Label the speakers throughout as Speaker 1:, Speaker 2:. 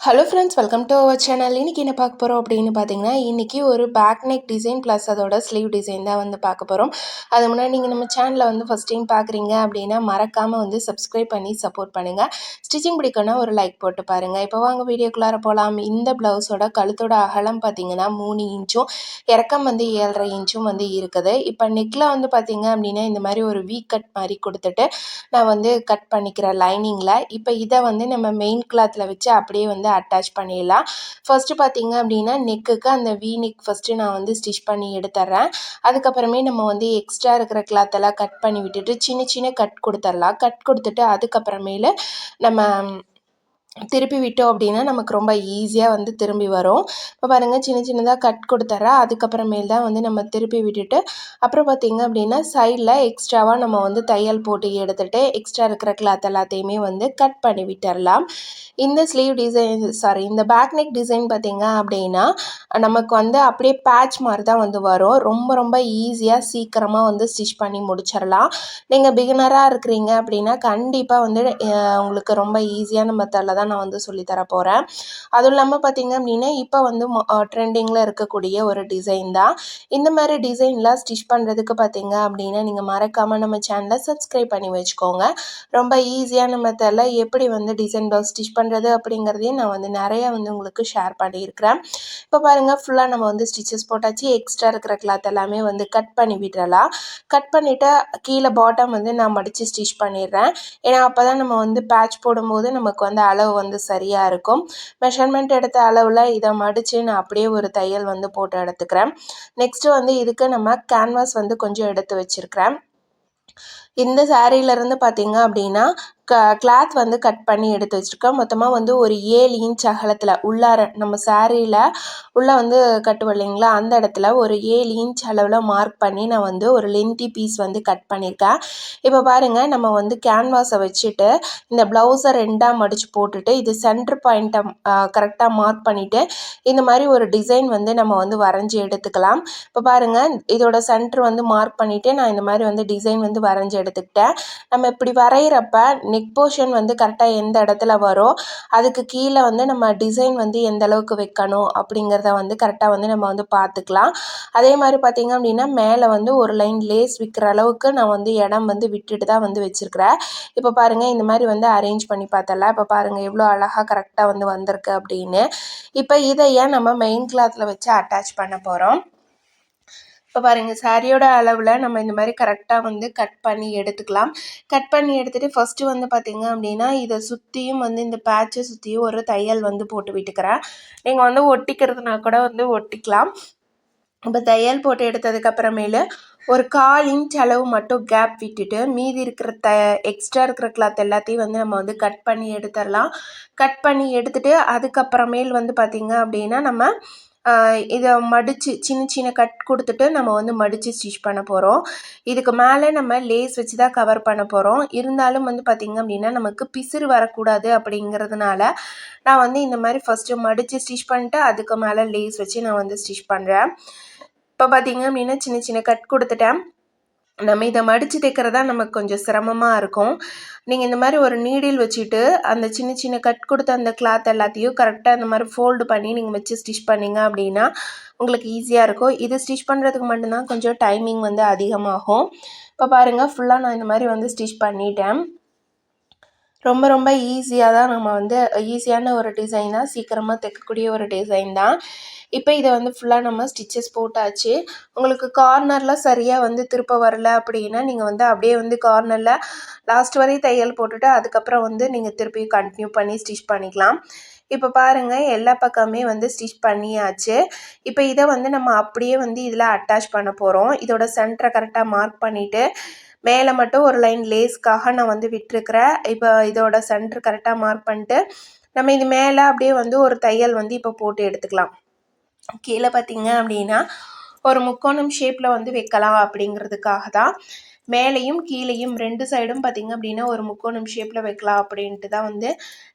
Speaker 1: Hello friends welcome to our channel இன்றைக்கி என்ன பார்க்க போகிறோம் அப்படின்னு பார்த்தீங்கன்னா இன்றைக்கி ஒரு பேக் நெக் டிசைன் ப்ளஸ் அதோட ஸ்லீவ் டிசைன் தான் வந்து பார்க்க போகிறோம் அது முன்னாடி நீங்கள் நம்ம சேனலில் வந்து ஃபஸ்ட் டைம் பார்க்குறீங்க அப்படின்னா மறக்காமல் வந்து சப்ஸ்கிரைப் பண்ணி சப்போர்ட் பண்ணுங்கள் ஸ்டிச்சிங் பிடிக்கணும்னா ஒரு லைக் போட்டு பாருங்கள் இப்போ வாங்க வீடியோக்குள்ளார போகலாம் இந்த ப்ளவுஸோட கழுத்தோட அகலம் பார்த்தீங்கன்னா மூணு இன்ச்சும் இறக்கம் வந்து ஏழரை இன்ச்சும் வந்து இருக்குது. இப்போ நெக்கில் வந்து பார்த்தீங்க அப்படின்னா இந்த மாதிரி ஒரு வீ கட் மாதிரி கொடுத்துட்டு நான் வந்து கட் பண்ணிக்கிறேன் லைனிங்கில் இப்போ இதை வந்து நம்ம மெயின் கிளாத்தில் வச்சு அப்படியே வந்து அட்டாச் பண்ணிடலாம். ஃபஸ்ட்டு பார்த்திங்க அப்படின்னா நெக்குக்கு அந்த வி நெக் ஃபஸ்ட்டு நான் வந்து ஸ்டிச் பண்ணி எடுத்துட்றேன். அதுக்கப்புறமே நம்ம வந்து எக்ஸ்ட்ரா இருக்கிற கிளாத்தெல்லாம் கட் பண்ணி விட்டுட்டு சின்ன சின்ன கட் கொடுத்துர்லாம் கட் கொடுத்துட்டு அதுக்கப்புறமேலு நம்ம திருப்பி விட்டோம் அப்படின்னா நமக்கு ரொம்ப ஈஸியாக வந்து திரும்பி வரும். இப்போ பாருங்கள் சின்ன சின்னதாக கட் கொடுத்துட்றேன் அதுக்கப்புறமேல் தான் வந்து நம்ம திருப்பி விட்டுட்டு அப்புறம் பார்த்திங்க அப்படின்னா சைடில் எக்ஸ்ட்ராவாக நம்ம வந்து தையல் போட்டு எடுத்துகிட்டு எக்ஸ்ட்ரா இருக்கிற கிளாத் எல்லாத்தையுமே வந்து கட் பண்ணி விட்டுடலாம் இந்த ஸ்லீவ் டிசைன் சாரி இந்த பேக் நெக் டிசைன் பார்த்திங்க அப்படின்னா நமக்கு வந்து அப்படியே பேட்ச் மாதிரி தான் வந்து வரும். ரொம்ப ரொம்ப ஈஸியாக சீக்கிரமாக வந்து ஸ்டிச் பண்ணி முடிச்சிடலாம் நீங்கள் பிகினராக இருக்கிறீங்க அப்படின்னா கண்டிப்பாக வந்து உங்களுக்கு ரொம்ப ஈஸியாக நம்ம தலை தான் நான் வந்து சொல்லித்தர போகிறேன் அதுவும் இல்லாமல் பார்த்திங்க அப்படின்னா இப்போ வந்து ட்ரெண்டிங்கில் இருக்கக்கூடிய ஒரு டிசைன் தான். இந்த மாதிரி டிசைன்லாம் ஸ்டிச் பண்ணுறதுக்கு பார்த்திங்க அப்படின்னா நீங்கள் மறக்காமல் நம்ம சேனலை சப்ஸ்கிரைப் பண்ணி வச்சுக்கோங்க. ரொம்ப ஈஸியாக நம்ம மெத்தடில் எப்படி வந்து டிசைன் ப்ளவுஸ் ஸ்டிச் பண்ணுறது பண்ணுறது அப்படிங்கிறதையும் நான் வந்து நிறையா வந்து உங்களுக்கு ஷேர் பண்ணியிருக்கிறேன். இப்போ பாருங்கள் ஃபுல்லாக நம்ம வந்து ஸ்டிச்சஸ் போட்டாச்சு. எக்ஸ்ட்ரா இருக்கிற கிளாத் எல்லாமே வந்து கட் பண்ணி விட்டுறலாம். கட் பண்ணிவிட்டு கீழே பாட்டம் வந்து நான் மடித்து ஸ்டிச் பண்ணிடுறேன். ஏன்னா அப்போ தான் நம்ம வந்து பேட்ச் போடும்போது நமக்கு வந்து அளவு வந்து சரியாக இருக்கும். மெஷர்மெண்ட் எடுத்த அளவில் இதை மடித்து நான் அப்படியே ஒரு தையல் வந்து போட்டு எடுத்துக்கிறேன். நெக்ஸ்ட்டு வந்து இதுக்கு நம்ம கேன்வாஸ் வந்து கொஞ்சம் எடுத்து வச்சுருக்கிறேன். இந்த சாரீலேருந்து பார்த்தீங்க அப்படின்னா க கிளாத் வந்து கட் பண்ணி எடுத்து வச்சுருக்கேன் மொத்தமாக வந்து ஒரு ஏழு இன்ச் அகலத்தில் உள்ளார நம்ம சாரியில் உள்ளே வந்து கட்டுவோம் இல்லைங்களா? அந்த இடத்துல ஒரு ஏழு இன்ச் அளவில் மார்க் பண்ணி நான் வந்து ஒரு லென்த்தி பீஸ் வந்து கட் பண்ணியிருக்கேன். இப்போ பாருங்கள் நம்ம வந்து கேன்வாஸை வச்சுட்டு இந்த ப்ளவுஸை ரெண்டாக மடித்து போட்டுட்டு இது சென்டர் பாயிண்ட்டை கரெக்டாக மார்க் பண்ணிவிட்டு இந்த மாதிரி ஒரு டிசைன் வந்து நம்ம வந்து வரைஞ்சி எடுத்துக்கலாம். இப்போ பாருங்கள் இதோட சென்டர் வந்து மார்க் பண்ணிவிட்டு நான் இந்த மாதிரி வந்து டிசைன் வந்து வரைஞ்சி எடுத்துக்கிட்டேன். நம்ம இப்படி வரைகிறப்ப நெக் போர்ஷன் வந்து கரெக்டாக எந்த இடத்துல வரும் அதுக்கு கீழே வந்து நம்ம டிசைன் வந்து எந்த அளவுக்கு வைக்கணும் அப்படிங்கிறத வந்து கரெக்டாக வந்து நம்ம வந்து பார்த்துக்கலாம். அதே மாதிரி பார்த்திங்க அப்படின்னா மேலே வந்து ஒரு லைன் லேஸ் விற்கிற அளவுக்கு நான் வந்து இடம் வந்து விட்டுட்டு தான் வந்து வச்சுருக்கிறேன். இப்போ பாருங்கள் இந்த மாதிரி வந்து அரேஞ்ச் பண்ணி பார்த்தல இப்போ பாருங்கள் எவ்வளோ அழகாக கரெக்டாக வந்து வந்திருக்கு அப்படின்னு. இப்போ இதை ஏன் நம்ம மெயின் கிளாத்தில் வச்சு அட்டாச் பண்ண போகிறோம் இப்போ பாருங்கள் சாரியோட அளவில் நம்ம இந்த மாதிரி கரெக்டாக வந்து கட் பண்ணி எடுத்துக்கலாம். கட் பண்ணி எடுத்துகிட்டு ஃபஸ்ட்டு வந்து பார்த்திங்க அப்படின்னா இதை சுற்றியும் வந்து இந்த பேட்சை சுற்றியும் ஒரு தையல் வந்து போட்டு விட்டுக்கிறேன். நீங்கள் வந்து ஒட்டிக்கிறதுனா கூட வந்து ஒட்டிக்கலாம். இப்போ தையல் போட்டு எடுத்ததுக்கப்புறமேலு ஒரு கால் இன்ச் அளவு மட்டும் கேப் விட்டுட்டு மீதி இருக்கிற த எக்ஸ்ட்ரா இருக்கிற கிளாத் எல்லாத்தையும் வந்து நம்ம வந்து கட் பண்ணி எடுத்துடலாம். கட் பண்ணி எடுத்துகிட்டு அதுக்கப்புறமேல் வந்து பார்த்திங்க அப்படின்னா நம்ம இதை மடித்து சின்ன சின்ன கட் கொடுத்துட்டு நம்ம வந்து மடித்து ஸ்டிச் பண்ண போகிறோம் இதுக்கு மேலே நம்ம லேஸ் வச்சு தான் கவர் பண்ண போகிறோம் இருந்தாலும் வந்து பார்த்திங்க அப்படின்னா நமக்கு பிசிறு வரக்கூடாது அப்படிங்கிறதுனால நான் வந்து இந்த மாதிரி ஃபஸ்ட்டு மடித்து ஸ்டிச் பண்ணிட்டு அதுக்கு மேலே லேஸ் வச்சு நான் வந்து ஸ்டிச் பண்ணுறேன் இப்போ பார்த்திங்க அப்படின்னா சின்ன சின்ன கட் கொடுத்துட்டேன். நம்ம இதை மடித்து தைக்கிறதா நமக்கு கொஞ்சம் சிரமமாக இருக்கும். நீங்கள் இந்த மாதிரி ஒரு நீடில் வச்சுட்டு அந்த சின்ன சின்ன கட் கொடுத்த அந்த கிளாத் எல்லாத்தையும் கரெக்டாக இந்த மாதிரி ஃபோல்டு பண்ணி நீங்கள் வச்சு ஸ்டிச் பண்ணிங்க அப்படின்னா உங்களுக்கு ஈஸியாக இருக்கும். இது ஸ்டிச் பண்ணுறதுக்கு மட்டும்தான் கொஞ்சம் டைமிங் வந்து அதிகமாகும். இப்போ பாருங்கள் ஃபுல்லாக நான் இந்த மாதிரி வந்து ஸ்டிச் பண்ணிட்டேன். ரொம்ப ரொம்ப ஈஸியாக தான் நம்ம வந்து ஈஸியான ஒரு டிசைன் தான் சீக்கிரமாக தைக்கக்கூடிய ஒரு டிசைன் தான். இப்போ இதை வந்து ஃபுல்லாக நம்ம ஸ்டிச்சஸ் போட்டாச்சு. உங்களுக்கு கார்னரில் சரியாக வந்து திருப்ப வரல அப்படின்னா நீங்கள் வந்து அப்படியே வந்து கார்னரில் லாஸ்ட் வரையும் தையல் போட்டுட்டு அதுக்கப்புறம் வந்து நீங்கள் திருப்பி கண்டினியூ பண்ணி ஸ்டிச் பண்ணிக்கலாம். இப்போ பாருங்கள் எல்லா பக்கமே வந்து ஸ்டிச் பண்ணியாச்சு. இப்போ இதை வந்து நம்ம அப்படியே வந்து இதில் அட்டாச் பண்ண போகிறோம் இதோட சென்டரை கரெக்டாக மார்க் பண்ணிவிட்டு மேலே மட்டும் ஒரு லைன் லேஸ்க்காக நான் வந்து விட்டுருக்குறேன். இப்போ இதோட சென்டர் கரெக்டாக மார்க் பண்ணிட்டு நம்ம இது மேலே அப்படியே வந்து ஒரு தையல் வந்து இப்போ போட்டு எடுத்துக்கலாம். கீழே பார்த்தீங்க அப்படின்னா ஒரு முக்கோணம் ஷேப்பில் வந்து வைக்கலாம் அப்படிங்கிறதுக்காக தான். மேலேயும் கீழேயும் ரெண்டு சைடும் பார்த்திங்க அப்படின்னா ஒரு முக்கோணம் ஷேப்பில் வைக்கலாம் அப்படின்ட்டு தான் வந்து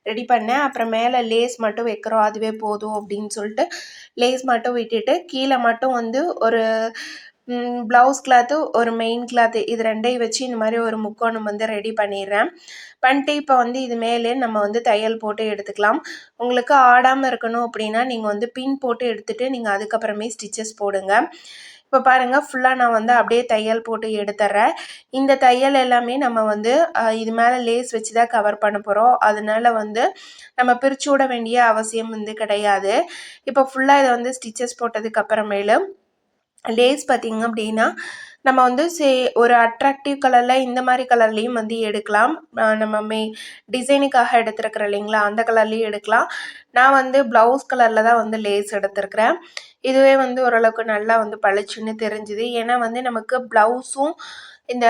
Speaker 1: ரெடி பண்ணேன். அப்புறம் மேலே லேஸ் மட்டும் வைக்கிறோம் அதுவே போதும் அப்படின்னு சொல்லிட்டு லேஸ் மட்டும் விட்டுட்டு கீழே மட்டும் வந்து ஒரு ப்ளவுஸ் கிளாத்து ஒரு மெயின் கிளாத்து இது ரெண்டையும் வச்சு இந்த மாதிரி ஒரு முக்கோணம் வந்து ரெடி பண்ணிடுறேன். பண்ணிட்டு இப்போ வந்து இது மேலே நம்ம வந்து தையல் போட்டு எடுத்துக்கலாம். உங்களுக்கு ஆடாமல் இருக்கணும் அப்படின்னா நீங்கள் வந்து பின் போட்டு எடுத்துகிட்டு நீங்கள் அதுக்கப்புறமே ஸ்டிச்சஸ் போடுங்க. இப்போ பாருங்கள் ஃபுல்லாக நான் வந்து அப்படியே தையல் போட்டு எடுத்துட்றேன் இந்த தையல் எல்லாமே நம்ம வந்து இது மேலே லேஸ் வச்சு தான் கவர் பண்ண போகிறோம் அதனால வந்து நம்ம பிரித்து விட வேண்டிய அவசியம் வந்து கிடையாது. இப்போ ஃபுல்லாக இதை வந்து ஸ்டிச்சஸ் போட்டதுக்கு அப்புறமேலும் லேஸ் பார்த்திங்க அப்படின்னா நம்ம வந்து சே ஒரு அட்ராக்டிவ் கலரில் இந்த மாதிரி கலர்லேயும் வந்து எடுக்கலாம். நம்ம மே டிசைனுக்காக எடுத்துருக்குறோம் இல்லைங்களா? அந்த கலர்லேயும் எடுக்கலாம். நான் வந்து ப்ளவுஸ் கலரில் தான் வந்து லேஸ் எடுத்துருக்குறேன். இதுவே வந்து ஓரளவுக்கு நல்லா வந்து பளிச்சுன்னு தெரிஞ்சுது. ஏன்னா வந்து நமக்கு ப்ளவுஸும் இந்த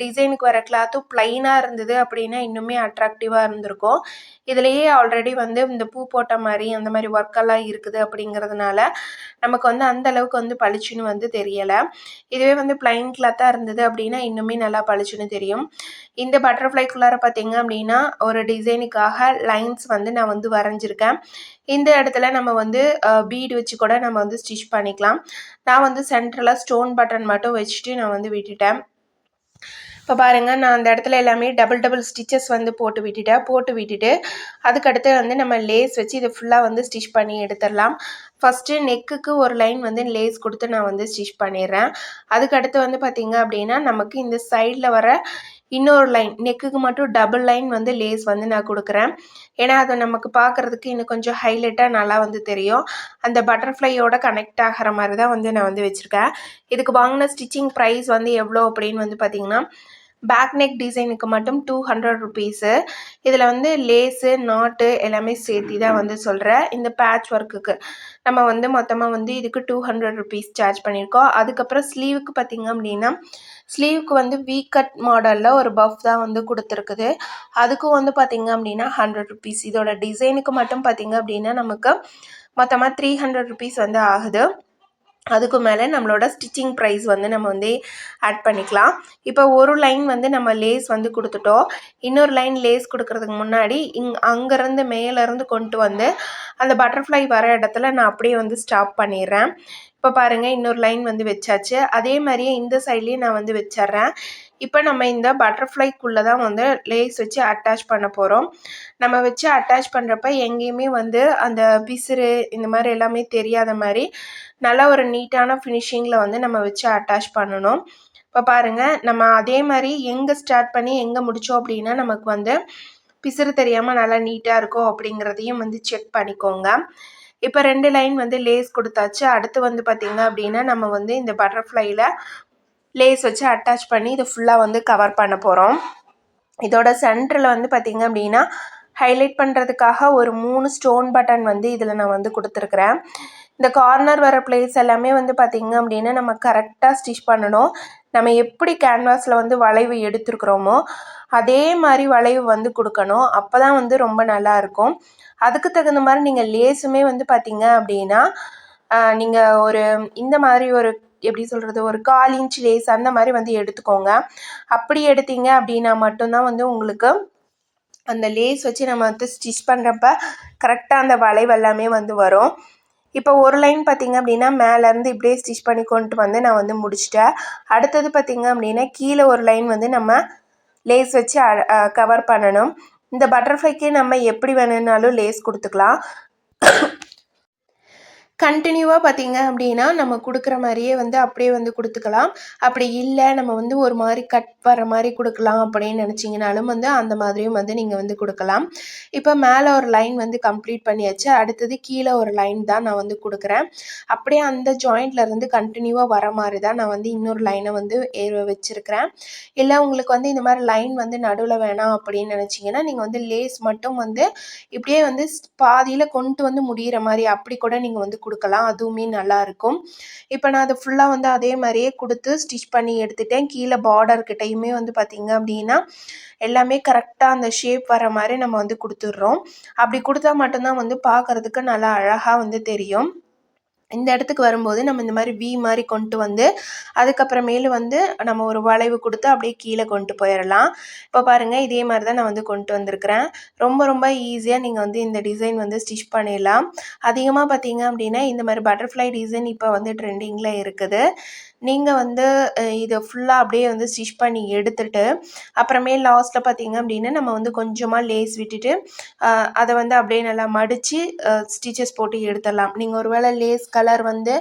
Speaker 1: டிசைனுக்கு வர கிளாத்தும் ப்ளைனாக இருந்தது அப்படின்னா இன்னுமே அட்ராக்டிவாக இருந்திருக்கும். இதுலேயே ஆல்ரெடி வந்து இந்த பூ போட்ட மாதிரி அந்த மாதிரி ஒர்க்கெல்லாம் இருக்குது அப்படிங்கிறதுனால நமக்கு வந்து அந்த அளவுக்கு வந்து பளிச்சுன்னு வந்து தெரியலை. இதுவே வந்து பிளைன் கிளாத்தாக இருந்தது அப்படின்னா இன்னுமே நல்லா பளிச்சுன்னு தெரியும். இந்த பட்டர்ஃப்ளைக்குள்ளார பார்த்தீங்க அப்படின்னா ஒரு டிசைனுக்காக லைன்ஸ் வந்து நான் வந்து வரைஞ்சிருக்கேன். இந்த இடத்துல நம்ம வந்து பீடு வச்சு கூட நம்ம வந்து ஸ்டிச் பண்ணிக்கலாம். நான் வந்து சென்ட்ரலாக ஸ்டோன் பட்டன் மட்டும் வச்சுட்டு நான் வந்து விட்டுட்டேன். இப்போ பாருங்கள் நான் அந்த இடத்துல எல்லாமே டபுள் டபுள் ஸ்டிச்சஸ் வந்து போட்டு விட்டுட்டேன். போட்டு விட்டுட்டு அதுக்கடுத்து வந்து நம்ம லேஸ் வச்சு இதை ஃபுல்லாக வந்து ஸ்டிச் பண்ணி எடுத்துடலாம். ஃபஸ்ட்டு நெக்குக்கு ஒரு லைன் வந்து லேஸ் கொடுத்து நான் வந்து ஸ்டிச் பண்ணிடுறேன். அதுக்கடுத்து வந்து பார்த்திங்க அப்படின்னா நமக்கு இந்த சைடில் வர இன்னொரு லைன் நெக்குக்கு மட்டும் டபுள் லைன் வந்து லேஸ் வந்து நான் கொடுக்குறேன். ஏன்னா அது நமக்கு பார்க்குறதுக்கு இன்னும் கொஞ்சம் ஹைலைட்டாக நல்லா வந்து தெரியும். அந்த பட்டர்ஃப்ளையோட கனெக்ட் ஆகிற மாதிரி தான் வந்து நான் வந்து வச்சுருக்கேன். இதுக்கு வாங்கின ஸ்டிச்சிங் ப்ரைஸ் வந்து எவ்வளோ அப்படின்னு வந்து பார்த்திங்கன்னா பேக் நெக் டிசைனுக்கு மட்டும் டூ ஹண்ட்ரட் ருபீஸு இதில் வந்து லேஸு நாட்டு எல்லாமே சேர்த்தி தான் வந்து சொல்கிறேன் இந்த பேட்ச் ஒர்க்குக்கு நம்ம வந்து மொத்தமாக வந்து இதுக்கு டூ ஹண்ட்ரட் ருபீஸ் சார்ஜ் பண்ணியிருக்கோம். அதுக்கப்புறம் ஸ்லீவுக்கு பார்த்திங்க அப்படின்னா ஸ்லீவுக்கு வந்து வீ கட் மாடலில் ஒரு பஃப் தான் வந்து கொடுத்துருக்குது. அதுக்கும் வந்து பார்த்திங்க அப்படின்னா ஹண்ட்ரட் ருபீஸ் இதோட டிசைனுக்கு மட்டும் பார்த்திங்க அப்படின்னா நமக்கு மொத்தமாக த்ரீ ஹண்ட்ரட் ருபீஸ் வந்து ஆகுது. அதுக்கு மேலே நம்மளோட ஸ்டிச்சிங் ப்ரைஸ் வந்து நம்ம வந்து ஆட் பண்ணிக்கலாம். இப்போ ஒரு லைன் வந்து நம்ம லேஸ் வந்து கொடுத்துட்டோம். இன்னொரு லைன் லேஸ் கொடுக்கறதுக்கு முன்னாடி இங் அங்கேருந்து மேலேருந்து கொண்டு வந்து அந்த பட்டர்ஃப்ளை வர இடத்துல நான் அப்படியே வந்து ஸ்டாப் பண்ணிடுறேன். இப்போ பாருங்கள் இன்னொரு லைன் வந்து வச்சாச்சு. அதே மாதிரியே இந்த சைட்லேயும் நான் வந்து வச்சிட்றேன். இப்போ நம்ம இந்த பட்டர்ஃப்ளைக்குள்ளே தான் வந்து லேஸ் வச்சு அட்டாச் பண்ண போகிறோம் நம்ம வச்சு அட்டாச் பண்ணுறப்ப எங்கேயுமே வந்து அந்த பிசுறு இந்த மாதிரி எல்லாமே தெரியாத மாதிரி நல்லா ஒரு நீட்டான ஃபினிஷிங்கில் வந்து நம்ம வச்சு அட்டாச் பண்ணணும். இப்போ பாருங்கள் நம்ம அதே மாதிரி எங்கே ஸ்டார்ட் பண்ணி எங்கே முடித்தோம் அப்படின்னா நமக்கு வந்து பிசுறு தெரியாமல் நல்லா நீட்டாக இருக்கும் அப்படிங்கிறதையும் வந்து செக் பண்ணிக்கோங்க. இப்போ ரெண்டு லைன் வந்து லேஸ் கொடுத்தாச்சு. அடுத்து வந்து பார்த்திங்க அப்படின்னா நம்ம வந்து இந்த பட்டர்ஃப்ளையில் லேஸ் வச்சு அட்டாச் பண்ணி இதை ஃபுல்லாக வந்து கவர் பண்ண போகிறோம் இதோட சென்டரில் வந்து பார்த்திங்க அப்படின்னா ஹைலைட் பண்ணுறதுக்காக ஒரு மூணு ஸ்டோன் பட்டன் வந்து இதில் நான் வந்து கொடுத்துருக்குறேன். இந்த கார்னர் வர பிளேஸ் எல்லாமே வந்து பார்த்திங்க அப்படின்னா நம்ம கரெக்டாக ஸ்டிச் பண்ணணும். நம்ம எப்படி கேன்வாஸில் வந்து வளைவு எடுத்துருக்குறோமோ அதே மாதிரி வளைவு வந்து கொடுக்கணும். அப்போ தான் வந்து ரொம்ப நல்லாயிருக்கும் அதுக்கு தகுந்த மாதிரி நீங்கள் லேஸுமே வந்து பார்த்திங்க அப்படின்னா நீங்கள் ஒரு இந்த மாதிரி ஒரு எப்படி சொல்கிறது ஒரு கால் இன்ச் லேஸ் அந்த மாதிரி வந்து எடுத்துக்கோங்க. அப்படி எடுத்தீங்க அப்படின்னா மட்டும்தான் வந்து உங்களுக்கு அந்த லேஸ் வச்சு நம்ம வந்து ஸ்டிச் பண்ணுறப்ப கரெக்டாக அந்த வளைவு எல்லாமே வந்து வரும். இப்போ ஒரு லைன் பார்த்திங்க அப்படின்னா மேலேருந்து இப்படியே ஸ்டிச் பண்ணி கொண்டு வந்து நான் வந்து முடிச்சிட்டேன். அடுத்தது பார்த்திங்க அப்படின்னா கீழே ஒரு லைன் வந்து நம்ம லேஸ் வச்சு கவர் பண்ணணும். இந்த பட்டர்ஃப்ளைக்கு நம்ம எப்படி வேணும்னாலும் லேஸ் கொடுத்துக்கலாம். கண்டினியூவாக பார்த்தீங்க அப்படின்னா நம்ம கொடுக்குற மாதிரியே வந்து அப்படியே வந்து கொடுத்துக்கலாம். அப்படி இல்லை நம்ம வந்து ஒரு மாதிரி கட் வர மாதிரி கொடுக்கலாம் அப்படின்னு நினச்சிங்கனாலும் வந்து அந்த மாதிரியும் வந்து நீங்கள் வந்து கொடுக்கலாம். இப்போ மேலே ஒரு லைன் வந்து கம்ப்ளீட் பண்ணியாச்சு. அடுத்தது கீழே ஒரு லைன் தான் நான் வந்து கொடுக்குறேன். அப்படியே அந்த ஜாயிண்ட்லேருந்து கண்டினியூவாக வர மாதிரி தான் நான் வந்து இன்னொரு லைனை வந்து ஏற வச்சுருக்கிறேன். இல்லை உங்களுக்கு வந்து இந்த மாதிரி லைன் வந்து நடுவில் வேணாம் அப்படின்னு நினச்சிங்கன்னா நீங்கள் வந்து லேஸ் மட்டும் வந்து இப்படியே வந்து பாதியில் கொண்டு வந்து முடிகிற மாதிரி அப்படி கூட நீங்கள் வந்து கொடுக்கலாம். அதுவுமே நல்லாயிருக்கும் இப்போ நான் அதை ஃபுல்லாக வந்து அதே மாதிரியே கொடுத்து ஸ்டிச் பண்ணி எடுத்துட்டேன். கீழே பார்டர்கிட்டையுமே வந்து பார்த்திங்க அப்படின்னா எல்லாமே கரெக்டாக அந்த ஷேப் வர மாதிரி நம்ம வந்து கொடுத்துட்றோம். அப்படி கொடுத்தா மட்டும்தான் வந்து பார்க்குறதுக்கு நல்லா அழகாக வந்து தெரியும். இந்த இடத்துக்கு வரும்போது நம்ம இந்த மாதிரி வி மாதிரி கொண்டு வந்து அதுக்கப்புறமேலு வந்து நம்ம ஒரு வளைவு கொடுத்து அப்படியே கீழே கொண்டு போயிடலாம் இப்போ பாருங்கள் இதே மாதிரி தான் நான் வந்து கொண்டு வந்திருக்கிறேன். ரொம்ப ரொம்ப ஈஸியாக நீங்கள் வந்து இந்த டிசைன் வந்து ஸ்டிச் பண்ணிடலாம். அதிகமாக பார்த்தீங்க அப்படின்னா இந்த மாதிரி பட்டர்ஃப்ளை டிசைன் இப்போ வந்து ட்ரெண்டிங்கில் இருக்குது. நீங்கள் வந்து இதை ஃபுல்லாக அப்படியே வந்து ஸ்டிச் பண்ணி எடுத்துட்டு அப்புறமே லாஸ்ட்டில் பார்த்தீங்க அப்படின்னா நம்ம வந்து கொஞ்சமாக லேஸ் விட்டுட்டு அதை வந்து அப்படியே நல்லா மடித்து ஸ்டிச்சஸ் போட்டு எடுத்துடலாம். நீங்கள் ஒருவேளை லேஸ் கலர் வந்து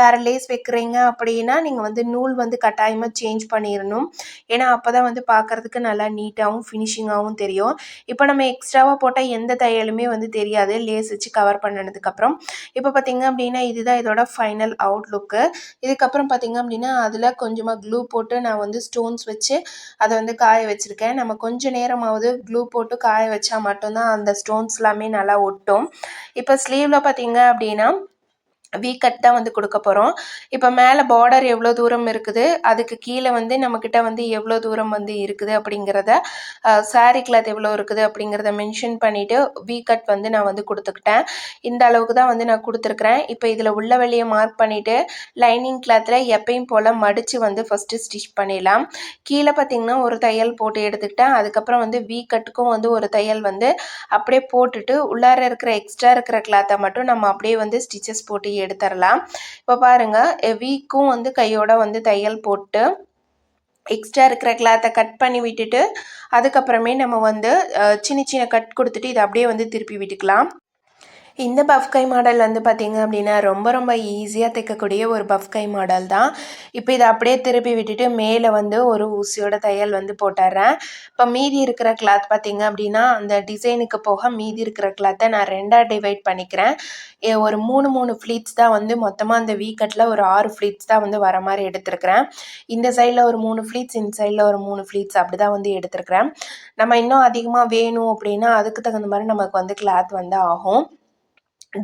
Speaker 1: வேறு லேஸ் வைக்கிறீங்க அப்படின்னா நீங்கள் வந்து நூல் வந்து கட்டாயமாக சேஞ்ச் பண்ணிடணும். ஏன்னா அப்போ தான் வந்து பார்க்குறதுக்கு நல்லா நீட்டாகவும் ஃபினிஷிங்காகவும் தெரியும். இப்போ நம்ம எக்ஸ்ட்ராவாக போட்டால் எந்த தையலுமே வந்து தெரியாது. லேஸ் வச்சு கவர் பண்ணதுக்கப்புறம் இப்போ பார்த்தீங்க அப்படின்னா இதுதான் இதோட ஃபைனல் அவுட்லுக்கு இதுக்கப்புறம் பார்த்தீங்க அப்படின்னா அதில் கொஞ்சமாக க்ளூ போட்டு நான் வந்து ஸ்டோன்ஸ் வச்சு அதை வந்து காய வச்சுருக்கேன். நம்ம கொஞ்ச நேரமாவது க்ளூ போட்டு காய வச்சா மட்டும்தான் அந்த ஸ்டோன்ஸ் எல்லாமே நல்லா ஒட்டும். இப்போ ஸ்லீவில் பார்த்தீங்க அப்படின்னா வி கட் தான் வந்து கொடுக்க போகிறோம் இப்போ மேலே பார்டர் எவ்வளோ தூரம் இருக்குது அதுக்கு கீழே வந்து நம்மக்கிட்ட வந்து எவ்வளோ தூரம் வந்து இருக்குது அப்படிங்கிறத சாரீ கிளாத் எவ்வளோ இருக்குது அப்படிங்கிறத மென்ஷன் பண்ணிவிட்டு வி கட் வந்து நான் வந்து கொடுத்துக்கிட்டேன். இந்த அளவுக்கு தான் வந்து நான் கொடுத்துருக்குறேன். இப்போ இதில் உள்ள வெளியே மார்க் பண்ணிவிட்டு லைனிங் கிளாத்தில் எப்பயும் போல் மடித்து வந்து ஃபஸ்ட்டு ஸ்டிச் பண்ணிடலாம். கீழே பார்த்தீங்கன்னா ஒரு தையல் போட்டு எடுத்துக்கிட்டேன். அதுக்கப்புறம் வந்து வி கட்டுக்கும் வந்து ஒரு தையல் வந்து அப்படியே போட்டுட்டு உள்ளார இருக்கிற எக்ஸ்ட்ரா இருக்கிற கிளாத்தை மட்டும் நம்ம அப்படியே வந்து ஸ்டிச்சஸ் போட்டு எடுத்துடலாம் இப்போ பாருங்கள் வீக்கும் வந்து கையோட வந்து தையல் போட்டு எக்ஸ்ட்ரா இருக்கிற கிளாத்தை கட் பண்ணி விட்டுட்டு அதுக்கப்புறமே நம்ம வந்து சின்ன சின்ன கட் கொடுத்துட்டு இதை அப்படியே வந்து திருப்பி விட்டுக்கலாம். இந்த பஃப் கை மாடல் வந்து பார்த்திங்க அப்படின்னா ரொம்ப ரொம்ப ஈஸியாக தைக்கக்கூடிய ஒரு பஃப் கை மாடல் தான். இப்போ இதை அப்படியே திருப்பி விட்டுட்டு மேலே வந்து ஒரு ஊசியோட தையல் வந்து போட்டுடுறேன் இப்போ மீதி இருக்கிற கிளாத் பார்த்திங்க அப்படின்னா அந்த டிசைனுக்கு போக மீதி இருக்கிற கிளாத்தை நான் ரெண்டாக டிவைட் பண்ணிக்கிறேன். ஏ- ஒரு மூணு மூணு ஃப்ளீட்ஸ் தான் வந்து மொத்தமாக அந்த வீக்கட்டில் ஒரு ஆறு ஃப்ளீட்ஸ் தான் வந்து வர மாதிரி எடுத்திருக்கிறேன். இந்த சைடில் ஒரு மூணு ஃப்ளீட்ஸ் இந்த சைடில் ஒரு மூணு ஃப்ளீட்ஸ் அப்படி தான் வந்து எடுத்திருக்கிறேன். நம்ம இன்னும் அதிகமாக வேணும் அப்படின்னா அதுக்கு தகுந்த மாதிரி நமக்கு வந்து கிளாத் வந்து ஆகும்.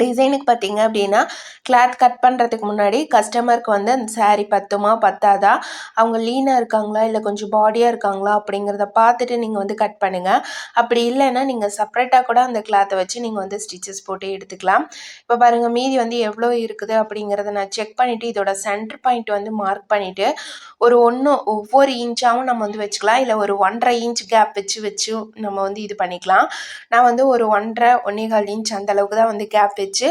Speaker 1: டிசைனுக்கு பார்த்தீங்க அப்படின்னா கிளாத் கட் பண்ணுறதுக்கு முன்னாடி கஸ்டமருக்கு வந்து அந்த சாரீ பத்துமா பத்தாதா? அவங்க லீனாக இருக்காங்களா? இல்லை கொஞ்சம் பாடியாக இருக்காங்களா? அப்படிங்கிறத பார்த்துட்டு நீங்கள் வந்து கட் பண்ணுங்கள் அப்படி இல்லைன்னா நீங்கள் செப்ரேட்டாக கூட அந்த கிளாத்தை வச்சு நீங்கள் வந்து ஸ்டிச்சஸ் போட்டு எடுத்துக்கலாம். இப்போ பாருங்கள் மீதி வந்து எவ்வளோ இருக்குது அப்படிங்கிறத நான் செக் பண்ணிவிட்டு இதோட சென்டர் பாயிண்ட் வந்து மார்க் பண்ணிவிட்டு ஒரு ஒன்று ஒவ்வொரு இன்ச்சாகவும் நம்ம வந்து வச்சுக்கலாம். இல்லை ஒரு ஒன்றரை இன்ச் கேப் வச்சு வச்சு நம்ம வந்து இது பண்ணிக்கலாம். நான் வந்து ஒரு ஒன்றரை ஒன்னேகால் இன்ச் அந்த அளவுக்கு தான் வந்து கேப் வச்சு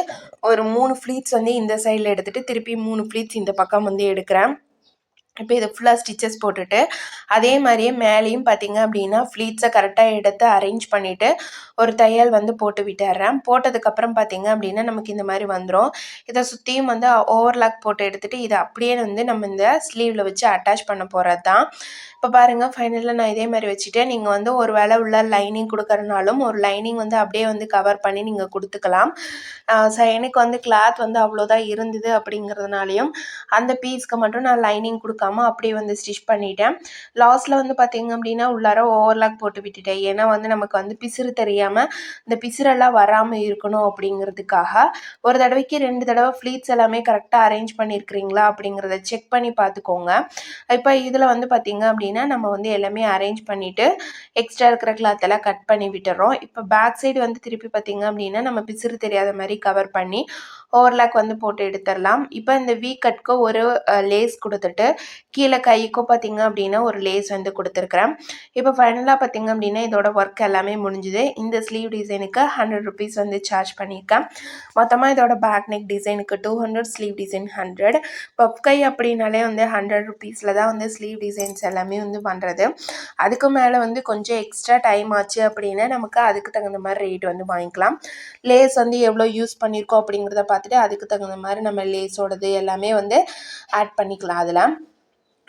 Speaker 1: ஒரு மூணு ஃப்ளீட்ஸ் வந்து இந்த சைடில் எடுத்துகிட்டு திருப்பி மூணு ஃப்ளீட்ஸ் இந்த பக்கம் வந்து எடுக்கிறேன். இப்போ இதை ஃபுல்லாக ஸ்டிச்சஸ் போட்டுட்டு அதே மாதிரியே மேலேயும் பார்த்தீங்க அப்படின்னா ஃப்ளீட்ஸை கரெக்டாக எடுத்து அரேஞ்ச் பண்ணிவிட்டு ஒரு தையல் வந்து போட்டு விட்டுறேன். போட்டதுக்கப்புறம் பார்த்தீங்க அப்படின்னா நமக்கு இந்த மாதிரி வந்துடும் இதை சுற்றியும் வந்து ஓவர்லாக் போட்டு எடுத்துகிட்டு இதை அப்படியே வந்து நம்ம இந்த ஸ்லீவில் வச்சு அட்டாச் பண்ண போகிறது தான் இப்போ பாருங்கள் ஃபைனலில் நான் இதே மாதிரி வச்சுட்டேன். நீங்கள் வந்து ஒரு வேளை உள்ள லைனிங் கொடுக்குறனாலும் ஒரு லைனிங் வந்து அப்படியே வந்து கவர் பண்ணி நீங்கள் கொடுத்துக்கலாம். எனக்கு வந்து கிளாத் வந்து அவ்வளோதான் இருந்தது அப்படிங்கிறதுனாலையும் அந்த பீஸ்க்கு மட்டும் நான் லைனிங் கொடுக்காம அப்படியே வந்து ஸ்டிச் பண்ணிட்டேன். லாஸ்ட்டில் வந்து பார்த்தீங்க அப்படின்னா உள்ளார ஓவர்லாக் போட்டு விட்டுட்டேன். ஏன்னா வந்து நமக்கு வந்து பிசுறு தெரியாமல் இந்த பிசுறெல்லாம் வராமல் இருக்கணும் அப்படிங்கிறதுக்காக ஒரு தடவைக்கு ரெண்டு தடவை ஃப்ளீட்ஸ் எல்லாமே கரெக்டாக அரேஞ்ச் பண்ணியிருக்கிறீங்களா அப்படிங்கிறத செக் பண்ணி பார்த்துக்கோங்க. இப்போ இதில் வந்து பார்த்தீங்க அப்படின்னா அப்படின்னா நம்ம வந்து எல்லாமே அரேஞ்ச் பண்ணிவிட்டு எக்ஸ்ட்ரா இருக்கிற கிளாத் எல்லாம் கட் பண்ணி விட்டுறோம். இப்போ பேக் சைடு வந்து திருப்பி பார்த்தீங்க அப்படின்னா நம்ம பிசுறு தெரியாத மாதிரி கவர் பண்ணி ஓவர்லாக் வந்து போட்டு எடுத்துடலாம். இப்போ இந்த வீ கட்க்கு ஒரு லேஸ் கொடுத்துட்டு கீழே கைக்கும் பார்த்தீங்க அப்படின்னா ஒரு லேஸ் வந்து கொடுத்துருக்குறேன். இப்போ ஃபைனலாக பார்த்தீங்க அப்படின்னா இதோட ஒர்க் எல்லாமே முடிஞ்சுது. இந்த ஸ்லீவ் டிசைனுக்கு ஹண்ட்ரட் ருபீஸ் வந்து சார்ஜ் பண்ணியிருக்கேன். மொத்தமாக இதோட பேக் நெக் டிசைனுக்கு two hundred sleeve design hundred puff கை அப்படின்னாலே வந்து ஹண்ட்ரட் ருபீஸில் தான் வந்து ஸ்லீவ் டிசைன்ஸ் எல்லாமே வந்து பண்ணுறது அதுக்கு மேலே வந்து கொஞ்சம் எக்ஸ்ட்ரா டைம் ஆச்சு அப்படின்னா நமக்கு அதுக்கு தகுந்த மாதிரி ரேட் வந்து வாங்கிக்கலாம். லேஸ் வந்து எவ்வளோ யூஸ் பண்ணியிருக்கோம் அப்படிங்கிறத பார்த்துட்டு அதுக்கு தகுந்த மாதிரி நம்ம லேஸோடது எல்லாமே வந்து ஆட் பண்ணிக்கலாம் அதில்.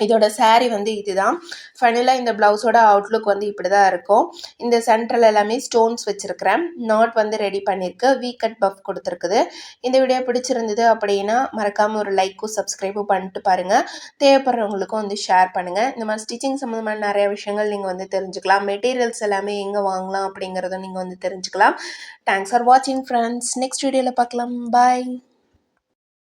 Speaker 1: இதோட saree வந்து இதுதான். ஃபைனலாக இந்த ப்ளவுஸோட அவுட்லுக் வந்து இப்படி தான் இருக்கும். இந்த சென்டரில் எல்லாமே ஸ்டோன்ஸ் வச்சுருக்கிறேன். நாட் வந்து ரெடி பண்ணியிருக்கு. வீ கட் பஃப் கொடுத்துருக்குது. இந்த வீடியோ பிடிச்சிருந்தது அப்படின்னா மறக்காமல் ஒரு லைக்கும் சப்ஸ்கிரைபும் பண்ணிட்டு பாருங்கள் தேவைப்படுறவங்களுக்கும் வந்து ஷேர் பண்ணுங்கள் இந்த மாதிரி ஸ்டிச்சிங் சம்மந்தமான நிறைய விஷயங்கள் நீங்கள் வந்து தெரிஞ்சுக்கலாம். மெட்டீரியல்ஸ் எல்லாமே எங்கே வாங்கலாம் அப்படிங்கிறதும் நீங்கள் வந்து தெரிஞ்சுக்கலாம். தேங்க்ஸ் ஃபார் வாட்சிங் ஃப்ரெண்ட்ஸ் நெக்ஸ்ட் வீடியோவில் பார்க்கலாம். பாய்